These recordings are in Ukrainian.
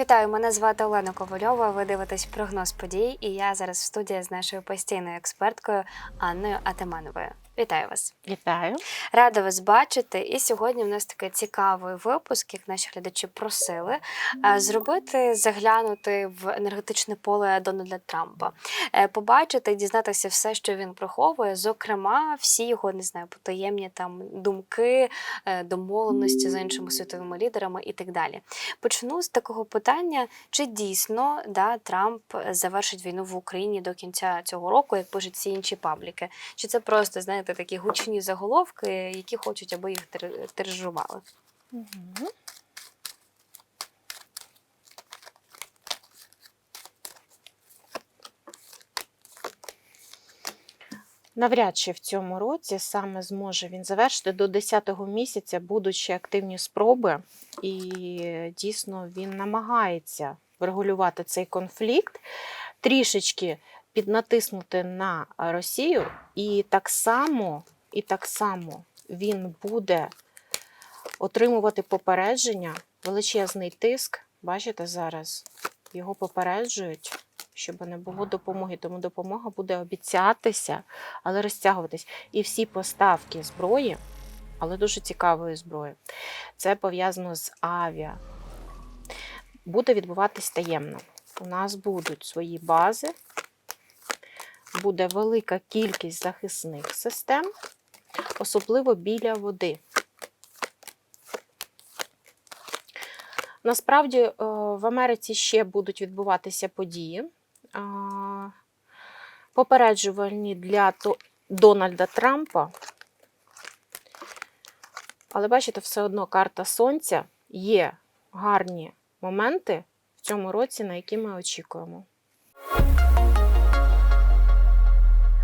Вітаю, мене звати Олена Ковальова. Ви дивитесь прогноз подій, і я зараз в студії з нашою постійною експерткою Анною Атамановою. Вітаю вас! Вітаю. Рада вас бачити. І сьогодні в нас такий цікавий випуск, як наші глядачі просили, е, зробити заглянути в енергетичне поле Дональда Трампа, Е, побачити і дізнатися все, що він приховує, зокрема, всі його не знаю, потаємні там думки, е, домовленості з іншими світовими лідерами і так далі. Почну з такого питання: чи дійсно да, Трамп завершить війну в Україні до кінця цього року, як пишуть всі інші пабліки? Чи це просто, знаєте, такі гучні заголовки, які хочуть, аби їх тир- тиражували? Навряд чи в цьому році саме зможе він завершити. До 10-го місяця будуть ще активні спроби, і дійсно він намагається врегулювати цей конфлікт, трішечки піднатиснути на Росію, і так само, і так само він буде отримувати попередження, величезний тиск. Бачите, зараз його попереджують, щоб не було допомоги. Тому допомога буде обіцятися, але розтягуватись. І всі поставки зброї, але дуже цікавої зброї, це пов'язано з авіа. Буде відбуватись таємно. У нас будуть свої бази, буде велика кількість захисних систем, особливо біля води. Насправді е, в Америці ще будуть відбуватися події, попереджувальні для Дональда Трампа. Але бачите, все одно карта Сонця є гарні моменти в цьому році, на які ми очікуємо.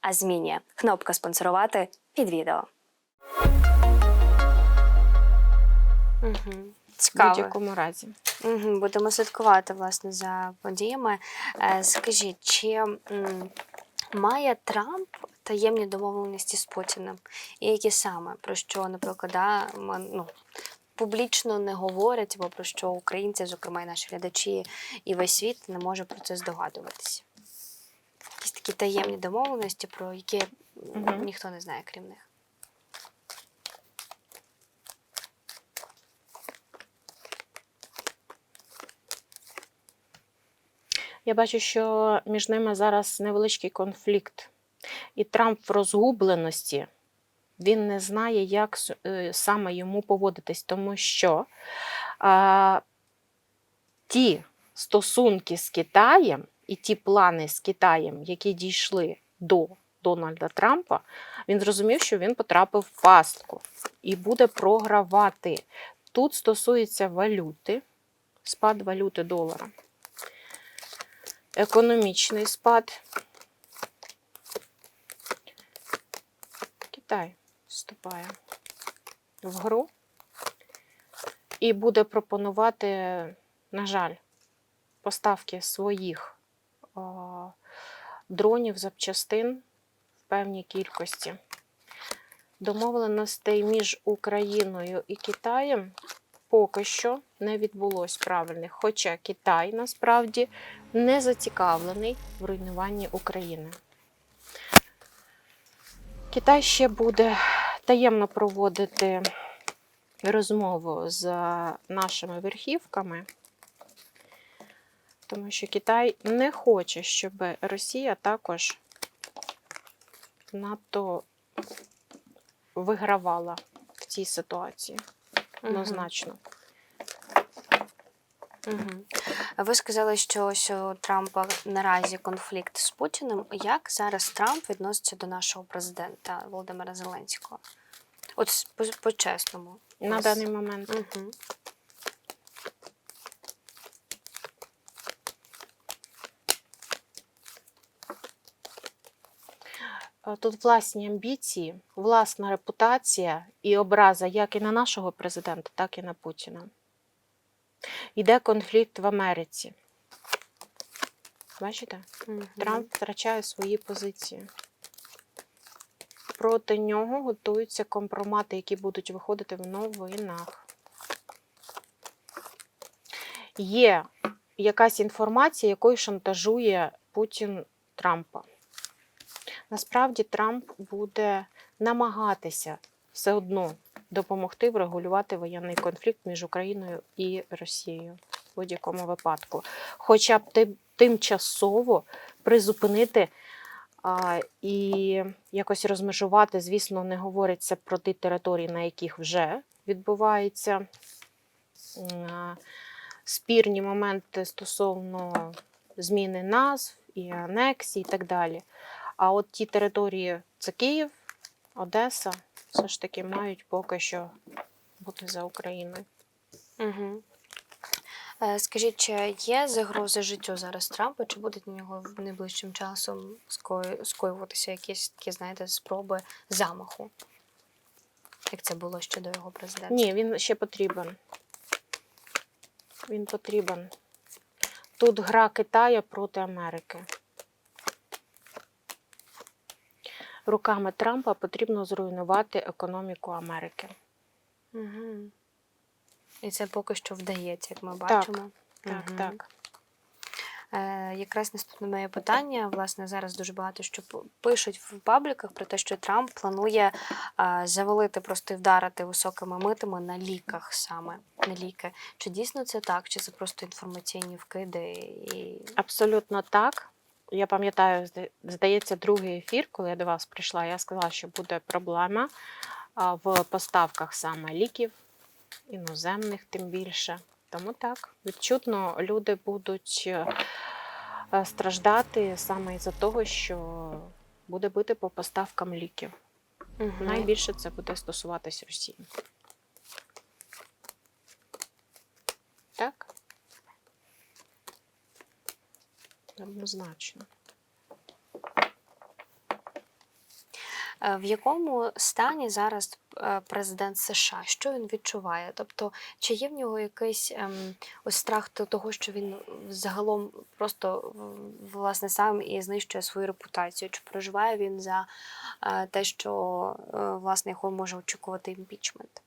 а змінює. Кнопка спонсорувати під відео. Угу. В будь-якому разі. Угу. Будемо слідкувати власне за подіями. Е, скажіть, чи має Трамп таємні домовленості з Путіним? І які саме про що, наприклад, да, ну, публічно не говорять, або про що українці, зокрема і наші глядачі, і весь світ не може про це здогадуватися? Такі таємні домовленості, про які Мгм. ніхто не знає, крім них. Я бачу, що між ними зараз невеличкий конфлікт. І Трамп в розгубленості. Він не знає, як е, саме йому поводитись, тому що а, ті стосунки з Китаєм і ті плани з Китаєм, які дійшли до Дональда Трампа, він зрозумів, що він потрапив в пастку і буде програвати. Тут стосується валюти, спад валюти долара економічний спад. Китай вступає в гру і буде пропонувати, на жаль, поставки своїх дронів, запчастин в певній кількості. Домовленостей між Україною і Китаєм поки що не відбулось правильних. Хоча Китай насправді не зацікавлений в руйнуванні України. Китай ще буде таємно проводити розмову з нашими верхівками, тому що Китай не хоче, щоб Росія також надто вигравала в цій ситуації. Однозначно. Угу. Ви сказали, що ось у Трампа наразі конфлікт з Путіним. Як зараз Трамп відноситься до нашого президента Володимира Зеленського? От по- по-чесному. На даний момент. Угу. А Тут власні амбіції, власна репутація і образа як і на нашого президента, так і на Путіна. Йде конфлікт в Америці. Бачите? Мгм. Трамп втрачає свої позиції. Проти нього готуються компромати, які будуть виходити в новинах. Є якась інформація, якою шантажує Путін Трампа. Насправді Трамп буде намагатися все одно допомогти врегулювати воєнний конфлікт між Україною і Росією в будь-якому випадку. Хоча б тим- тимчасово призупинити а, і якось розмежувати, звісно, не говориться про ті території, на яких вже відбуваються а, спірні моменти стосовно зміни назв і анексій і так далі. А от ті території це Київ, Одеса, все ж таки мають поки що бути за Україною. Угу. Скажіть, чи є загрози життю зараз Трампа, чи будуть на нього в найближчим часом скоюватися якісь такі, знаєте, спроби замаху? Як це було ще до його президентства? Ні, він ще потрібен. Він потрібен. Тут гра Китая проти Америки. Руками Трампа потрібно зруйнувати економіку Америки. Угу. І це поки що вдається, як ми бачимо. Так, Мгм. так. Е, якраз наступне моє питання. Власне, зараз дуже багато що пишуть в пабліках про те, що Трамп планує е, завалити, просто і вдарити високими митами на ліках саме на ліки. Чи дійсно це так? Чи це просто інформаційні вкиди? І... Абсолютно так. Я пам'ятаю, здається, другий ефір, коли я до вас прийшла, я сказала, що буде проблема в поставках саме ліків, іноземних тим більше. Тому так, відчутно люди будуть е, е, страждати саме із-за того, що буде бити по поставкам ліків. Мгм. Найбільше це буде стосуватись Росії. Так? Однозначно. Е, В якому стані зараз е, президент США? Що він відчуває? Тобто, чи є в нього якийсь ем, ось страх того, що він загалом просто власне сам і знищує свою репутацію? Чи переживає він за е, те, що е, власне його може очікувати імпічмент?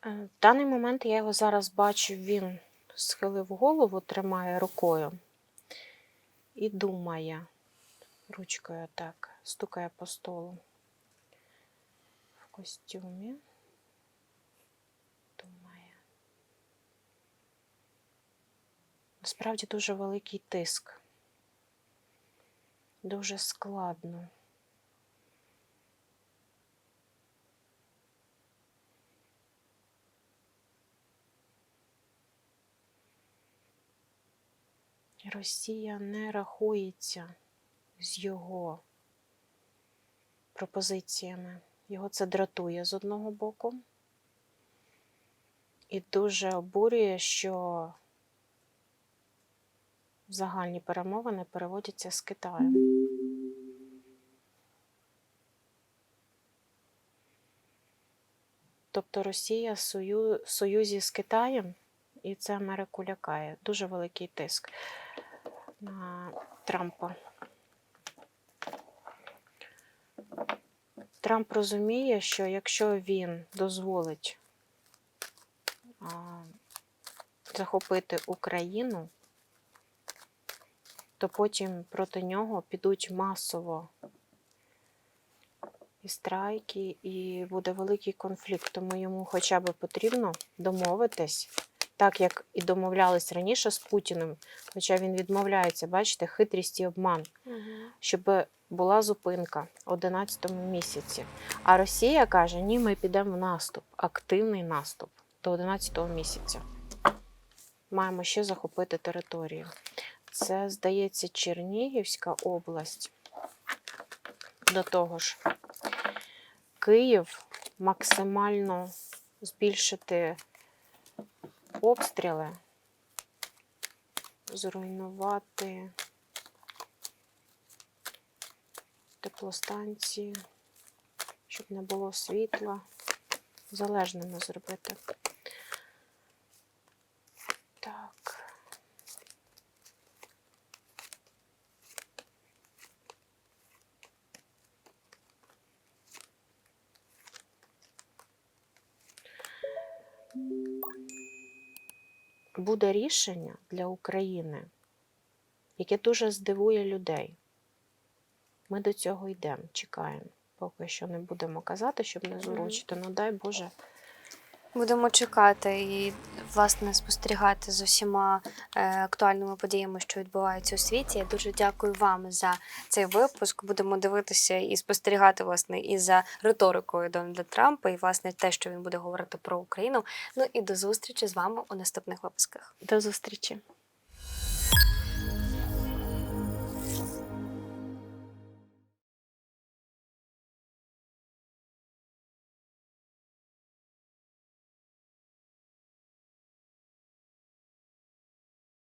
Е, В даний момент я його зараз бачу, він схилив голову, тримає рукою і думає ручкою так, стукає по столу в костюмі. Думає. Насправді дуже великий тиск. Дуже складно. Росія не рахується з його пропозиціями. Його це дратує з одного боку. І дуже обурює, що загальні перемовини переводяться з Китаєм. Тобто Росія в сою- союзі з Китаєм, і це Америку лякає. Дуже великий тиск на Трампа. Трамп розуміє, що якщо він дозволить захопити Україну, то потім проти нього підуть масово і страйки, і буде великий конфлікт. Тому йому хоча б потрібно домовитись, так як і домовлялись раніше з Путіним, хоча він відмовляється, бачите, хитрість і обман щоб була зупинка в 11 місяці. А Росія каже: ні, ми підемо в наступ, активний наступ до 11 місяця. Маємо ще захопити територію. Це, здається, Чернігівська область. До того ж, Київ максимально збільшити обстріли, зруйнувати теплостанції, щоб не було світла, залежними зробити. Так. Буде рішення для України, яке дуже здивує людей. Ми до цього йдемо, чекаємо. Поки що не будемо казати, щоб не зурочити. Ну дай Боже. Будемо чекати і власне спостерігати з усіма е, актуальними подіями, що відбуваються у світі. Я дуже дякую вам за цей випуск. Будемо дивитися і спостерігати власне і за риторикою Дональда Трампа, і власне те, що він буде говорити про Україну. Ну і до зустрічі з вами у наступних випусках. До зустрічі!